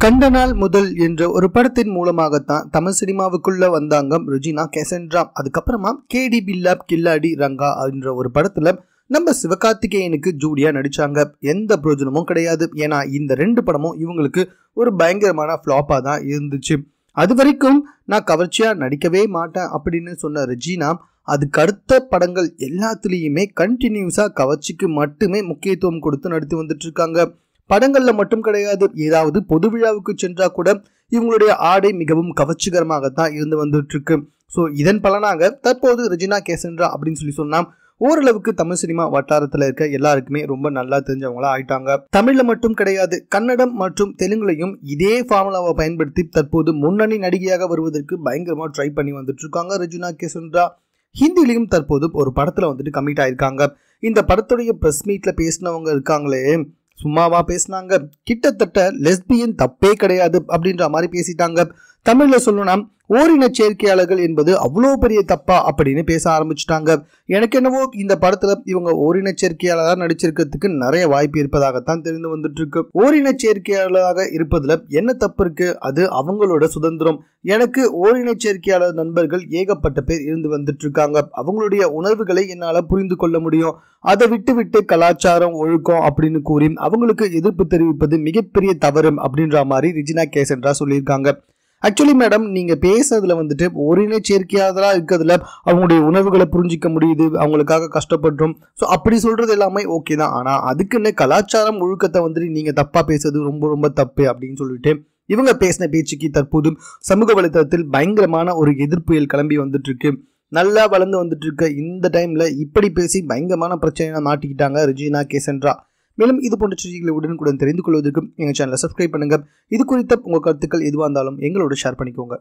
கண்டனால் நாள் முதல் என்ற ஒரு படத்தின் மூலமாகத்தான் தமிழ் சினிமாவுக்குள்ள வந்தாங்க ருஜினா கெசன்ட்ரா அதுக்கப்புறமா கேடி பில்லா கில்லாடி ரங்கா என்ற ஒரு படத்துல நம்ம சிவகார்த்திகேயனுக்கு ஜூடியா நடிச்சாங்க. எந்த பிரயோஜனமும் கிடையாது. ஏன்னா இந்த ரெண்டு படமும் இவங்களுக்கு ஒரு பயங்கரமான ஃப்ளாப்பா தான் இருந்துச்சு. அது வரைக்கும் நான் கவர்ச்சியா நடிக்கவே மாட்டேன் அப்படின்னு சொன்ன ருஜினா அதுக்கு அடுத்த படங்கள் எல்லாத்துலேயுமே கண்டினியூஸாக கவர்ச்சிக்கு மட்டுமே முக்கியத்துவம் கொடுத்து நடித்து வந்துட்டு இருக்காங்க. படங்கள்ல மட்டும் கிடையாது. ஏதாவது பொது விழாவுக்கு சென்றா கூட இவங்களுடைய ஆடை மிகவும் கவர்ச்சிகரமாகத்தான் இருந்து வந்துட்டு இருக்கு ஸோ இதன் பலனாக தற்போது ரெஜினா கேசன்ரா அப்படின்னு சொல்லி சொன்னா ஓரளவுக்கு தமிழ் சினிமா வட்டாரத்தில் இருக்க எல்லாருக்குமே ரொம்ப நல்லா தெரிஞ்சவங்களா ஆயிட்டாங்க. தமிழ்ல மட்டும் கிடையாது கன்னடம் மற்றும் தெலுங்குலையும் இதே ஃபார்முலாவை பயன்படுத்தி தற்போது முன்னணி நடிகையாக வருவதற்கு பயங்கரமா ட்ரை பண்ணி வந்துட்டு இருக்காங்க ரெஜினா கேசன்ட்ரா ஹிந்திலையும் தற்போது ஒரு படத்துல வந்துட்டு கமிட் ஆயிருக்காங்க. இந்த படத்துடைய ப்ரெஸ் மீட்ல பேசினவங்க இருக்காங்களே சும்மாவா பேசினாங்க? கிட்டத்தட்ட லெஸ்பியன் தப்பே கிடையாது அப்படின்ற மாதிரி பேசிட்டாங்க. தமிழில் சொல்லணும்னா ஓரின சேர்க்கையாளர்கள் என்பது அவ்வளோ பெரிய தப்பா அப்படின்னு பேச ஆரம்பிச்சிட்டாங்க. எனக்கு என்னவோ இந்த படத்துல இவங்க ஓரின சேர்க்கையாளராக நடிச்சிருக்கிறதுக்கு நிறைய வாய்ப்பு இருப்பதாகத்தான் தெரிந்து வந்துட்டு இருக்கு ஓரின சேர்க்கையாளராக இருப்பதுல என்ன தப்பு இருக்கு? அது அவங்களோட சுதந்திரம். எனக்கு ஓரின சேர்க்கையாளர் நண்பர்கள் ஏகப்பட்ட பேர் இருந்து வந்துட்டு இருக்காங்க அவங்களுடைய உணர்வுகளை என்னால புரிந்து கொள்ள முடியும். அதை விட்டு விட்டு கலாச்சாரம் ஒழுக்கம் அப்படின்னு கூறி அவங்களுக்கு எதிர்ப்பு தெரிவிப்பது மிகப்பெரிய தவறு அப்படின்ற மாதிரி ரிஜினா கேசன்ரா சொல்லியிருக்காங்க. ஆக்சுவலி மேடம் நீங்கள் பேசுறதுல வந்துட்டு ஒரின சேர்க்கையாளராக இருக்கிறதுல அவங்களுடைய உணர்வுகளை புரிஞ்சிக்க முடியுது அவங்களுக்காக கஷ்டப்படுறோம். ஸோ அப்படி சொல்கிறது எல்லாமே ஓகே தான். ஆனால் அதுக்குன்னு கலாச்சாரம் ஒழுக்கத்தை வந்துட்டு நீங்கள் தப்பாக பேசுறது ரொம்ப ரொம்ப தப்பு அப்படின்னு சொல்லிட்டு இவங்க பேசின பேச்சுக்கு தற்போது சமூக வலைதளத்தில் பயங்கரமான ஒரு எதிர்ப்புயல் கிளம்பி வந்துட்டு இருக்கு நல்லா வளர்ந்து வந்துட்டு இருக்க இந்த டைமில் இப்படி பேசி பயங்கரமான பிரச்சனையை மாட்டிக்கிட்டாங்க ரிஜினா கேசன்ட்ரா மேலும் இது போன்ற செய்திகளை உடனுக்குடன் தெரிந்து கொள்வதற்கு எங்கள் சேனலை சப்ஸ்கிரைப் பண்ணுங்கள் இது குறித்த உங்கள் கருத்துக்கள் எதுவாக இருந்தாலும் எங்களோட ஷேர் பண்ணிக்கோங்க.